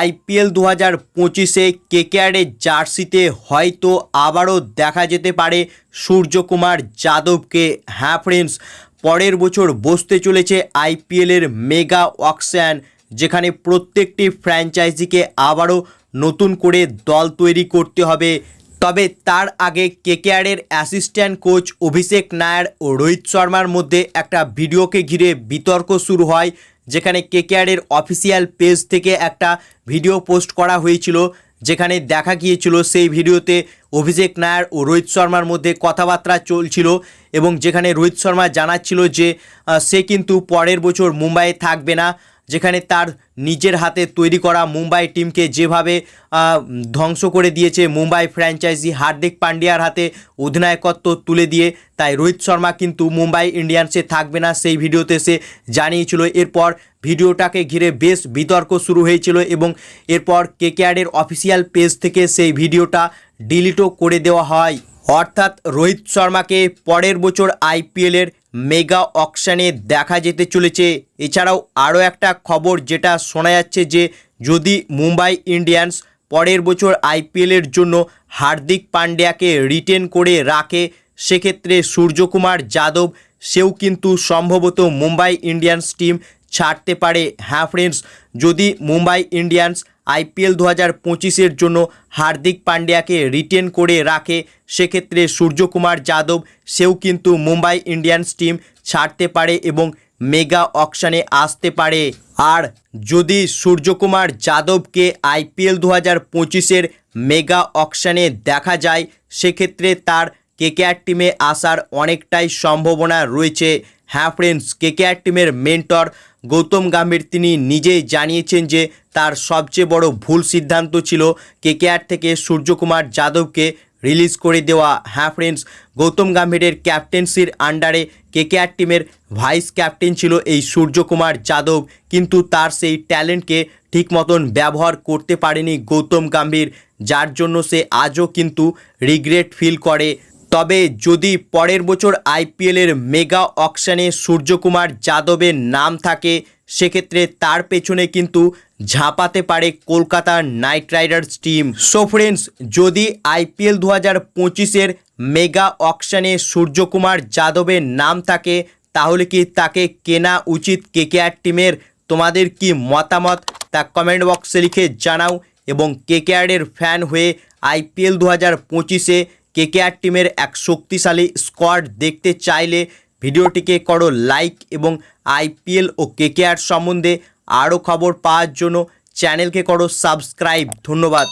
IPL দু হাজার পঁচিশে কেকেআরের জার্সিতে হয়তো আবারও দেখা যেতে পারে সূর্যকুমার যাদবকে। হ্যাঁ ফ্রেন্ডস পরের বছর বসতে চলেছে আইপিএলের মেগা অকশান, যেখানে প্রত্যেকটি ফ্র্যাঞ্চাইজিকে আবারও নতুন করে দল তৈরি করতে হবে। তবে তার আগে কেকেআরের অ্যাসিস্ট্যান্ট কোচ অভিষেক নায়ার ও রোহিত শর্মার মধ্যে একটা ভিডিওকে ঘিরে বিতর্ক শুরু হয়। যেখানে কেকেআরের অফিসিয়াল পেজ থেকে একটা ভিডিও পোস্ট করা হয়েছিল, যেখানে দেখা গিয়েছিল সেই ভিডিওতে অভিষেক নায়ার ও রোহিত শর্মার মধ্যে কথাবার্তা চলছিল এবং যেখানে রোহিত শর্মা জানাচ্ছিল যে সে কিন্তু পরের বছর মুম্বাইয়ে থাকবে না। যেখানে তার নিজের হাতে তৈরি করা মুম্বাই টিমকে যেভাবে ধ্বংস করে দিয়েছে, মুম্বাই ফ্র্যাঞ্চাইজি হার্দিক পান্ডিয়ার হাতে অধিনায়কত্ব তুলে দিয়ে, তাই রোহিত শর্মা কিন্তু মুম্বাই ইন্ডিয়ান্সে থাকবে না। সেই ভিডিওতে সে জানিয়েছিল, এরপর ভিডিওটাকে ঘিরে বেশ বিতর্ক শুরু হয়েছিল এবং এরপর কেকেআরের অফিসিয়াল পেজ থেকে সেই ভিডিওটা ডিলিটও করে দেওয়া হয়। অর্থাৎ রোহিত শর্মাকে পরের বছর আইপিএলের মেগা অকশানে দেখা যেতে চলেছে। এছাড়াও আরও একটা খবর যেটা শোনা যাচ্ছে যে, যদি মুম্বাই ইন্ডিয়ান্স পরের বছর আইপিএলের জন্য হার্দিক পান্ডিয়াকে রিটেন করে রাখে, সেক্ষেত্রে সূর্যকুমার যাদব, সেও কিন্তু সম্ভবত মুম্বাই ইন্ডিয়ান্স টিম ছাড়তে পারে। হ্যাঁ ফ্রেন্ডস যদি মুম্বাই ইন্ডিয়ান্স আইপিএল দু হাজার পঁচিশের জন্য হার্দিক পান্ডিয়াকে রিটেন করে রাখে, সেক্ষেত্রে সূর্যকুমার যাদব, সেও কিন্তু মুম্বাই ইন্ডিয়ান্স টিম ছাড়তে পারে এবং মেগা অকশানে আসতে পারে। আর যদি সূর্যকুমার যাদবকে আইপিএল দু হাজার পঁচিশের মেগা অকশানে দেখা যায়, সেক্ষেত্রে তার কেকেআর টিমে আসার অনেকটাই সম্ভাবনা রয়েছে। হ্যাঁ ফ্রেন্ডস কেকেআর টিমের মেন্টর গৌতম গাম্ভীর, তিনি নিজেই জানিয়েছেন যে তার সবচেয়ে বড় ভুল সিদ্ধান্ত ছিল কেকেআর থেকে সূর্যকুমার যাদবকে রিলিজ করে দেওয়া। হ্যাঁ ফ্রেন্ডস গৌতম গাম্ভীরের ক্যাপ্টেন্সির আন্ডারে কেকেআর টিমের ভাইস ক্যাপ্টেন ছিল এই সূর্যকুমার যাদব, কিন্তু তার সেই ট্যালেন্টকে ঠিক মতন ব্যবহার করতে পারেনি গৌতম গাম্ভীর, যার জন্য সে আজও কিন্তু রিগ্রেট ফিল করে। তবে যদি পরের বছর আইপিএলের মেগা অকশানে সূর্যকুমার যাদবের নাম থাকে, সেক্ষেত্রে তার পেছনে কিন্তু ঝাঁপাতে পারে কলকাতার Knight Riders team. So friends যদি আইপিএল দু হাজার পঁচিশের মেগা অকশানে সূর্যকুমার যাদবের নাম থাকে, তাহলে কি তাকে কেনা উচিত কেকেআর টিমের? তোমাদের কি মতামত? তা কমেন্ট বক্সে লিখে জানাও এবং কেকেআরের ফ্যান হয়ে আইপিএল দু হাজার পঁচিশে কেকেআর টিমের এক শক্তিশালী স্কোয়াড দেখতে চাইলে ভিডিওটিকে করো লাইক এবং আইপিএল ও কেকেআর সম্বন্ধে আরও খবর পাওয়ার জন্য চ্যানেলকে করো সাবস্ক্রাইব। ধন্যবাদ।